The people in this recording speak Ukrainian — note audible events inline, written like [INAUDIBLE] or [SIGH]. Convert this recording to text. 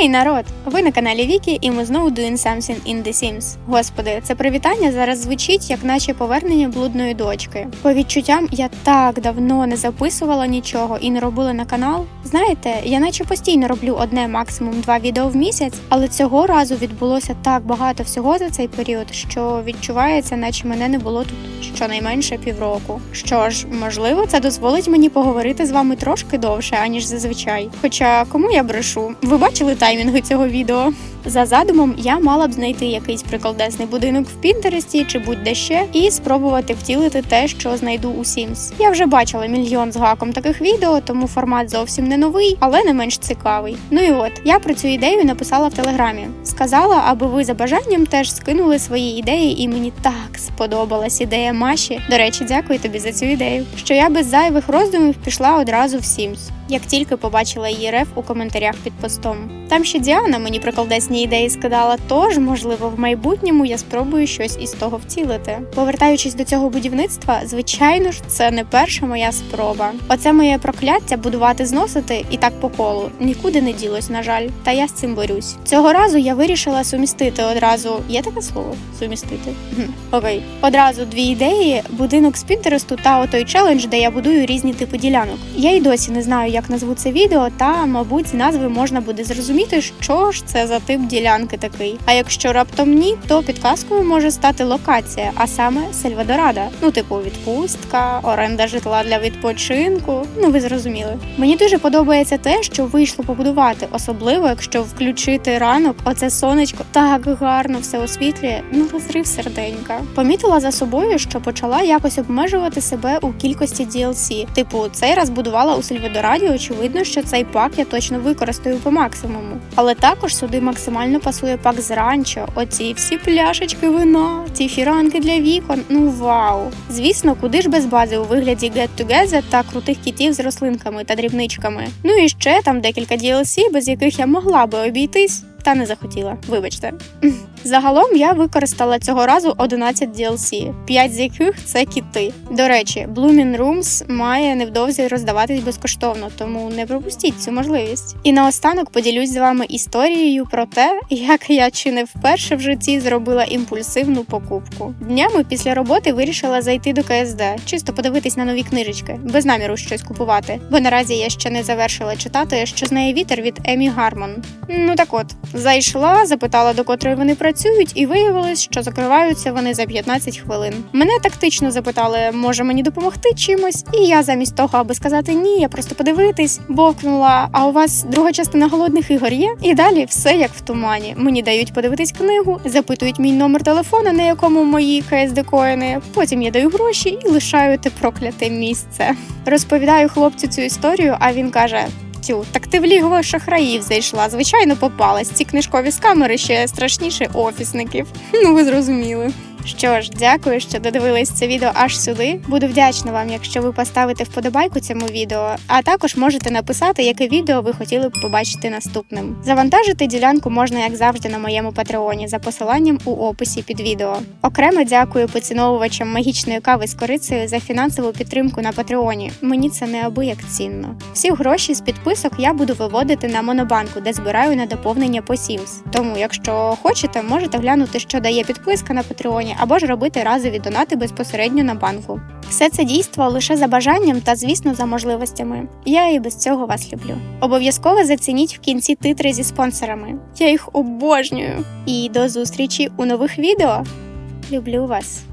Ей, народ! Ви на каналі Вікі, і ми знову doing something in The Sims. Господи, це привітання зараз звучить, як наче повернення блудної дочки. По відчуттям, я так давно не записувала нічого і не робила на канал. Знаєте, я наче постійно роблю одне, максимум два відео в місяць, але цього разу відбулося так багато всього за цей період, що відчувається, наче мене не було тут щонайменше півроку. Що ж, можливо, це дозволить мені поговорити з вами трошки довше, аніж зазвичай. Хоча кому я брешу? Ви бачили таймінги цього відео? відео. За задумом, я мала б знайти якийсь приколдесний будинок в Пінтересті чи будь-де ще і спробувати втілити те, що знайду у Sims. Я вже бачила мільйон з гаком таких відео, тому формат зовсім не новий, але не менш цікавий. Ну і от я про цю ідею написала в телеграмі. Сказала, аби ви за бажанням теж скинули свої ідеї, і мені так сподобалась ідея Маші. До речі, дякую тобі за цю ідею. Що я без зайвих роздумів пішла одразу в Sims. Як тільки побачила її реф у коментарях під постом. Там ще Діана мені приколдесні ідеї скидала, тож, можливо, в майбутньому я спробую щось із того втілити. Повертаючись до цього будівництва, звичайно ж, це не перша моя спроба. Оце моє прокляття будувати зносити і так по колу нікуди не ділось, на жаль. Та я з цим борюсь. Цього разу я вирішила сумістити одразу. Є таке слово? Сумістити? Окей. Одразу дві ідеї: будинок з Пінтересту та отой челендж, де я будую різні типи ділянок. Я й досі не знаю, як назву це відео, та, мабуть, з назви можна буде зрозуміти, що ж це за тип ділянки такий. А якщо раптом ні, то підказкою може стати локація, а саме Сальвадорада. Ну, типу, відпустка, оренда житла для відпочинку. Ну, ви зрозуміли. Мені дуже подобається те, що вийшло побудувати, особливо якщо включити ранок, оце сонечко так гарно все освітлює. Ну, розрив серденька. Помітила за собою, що почала якось обмежувати себе у кількості DLC. Типу, цей раз будувала у Сальвадораді. Очевидно, що цей пак я точно використаю по максимуму. Але також сюди максимально пасує пак з ранчо. Оці всі пляшечки вина, ці фіранки для вікон. Ну вау! Звісно, куди ж без бази у вигляді Get Together та крутих кітів з рослинками та дрібничками. Ну і ще там декілька DLC, без яких я могла би обійтись. Та не захотіла, вибачте. Загалом я використала цього разу 11 DLC, 5 з яких це кіти. До речі, Blooming Rooms має невдовзі роздаватись безкоштовно, тому не пропустіть цю можливість. І наостанок поділюсь з вами історією про те, як я чи не вперше в житті зробила імпульсивну покупку. Днями після роботи вирішила зайти до КСД, чисто подивитись на нові книжечки, без наміру щось купувати. Бо наразі я ще не завершила читати, що знає вітер від Емі Гармон. Ну так от, зайшла, запитала, до котрої вони працюють, і виявилось, що закриваються вони за 15 хвилин. Мене тактично запитали, може мені допомогти чимось, і я замість того, аби сказати ні, я просто подивитись, бовкнула. А у вас друга частина голодних ігор є? І далі все як в тумані. Мені дають подивитись книгу, запитують мій номер телефона, на якому мої КСД коїни. Потім я даю гроші і лишаю те прокляте місце. Розповідаю хлопцю цю історію, а він каже. Тю, так ти в лігу шахраїв зайшла. Звичайно, попалась. Ці книжкові скамери ще страшніше офісників. [LAUGHS] Ну, ви зрозуміли. Що ж, дякую, що додивились це відео аж сюди. Буду вдячна вам, якщо ви поставите вподобайку цьому відео, а також можете написати, яке відео ви хотіли б побачити наступним. Завантажити ділянку можна, як завжди, на моєму патреоні за посиланням у описі під відео. Окремо дякую поціновувачам магічної кави з корицею за фінансову підтримку на патреоні. Мені це неабияк цінно. Всі гроші з підписок я буду виводити на монобанку, де збираю на доповнення по Sims. Тому, якщо хочете, можете глянути, що дає підписка на патреоні, або ж робити разові донати безпосередньо на банку. Все це дійство лише за бажанням та, звісно, за можливостями. Я і без цього вас люблю. Обов'язково зацініть в кінці титри зі спонсорами. Я їх обожнюю. І до зустрічі у нових відео. Люблю вас.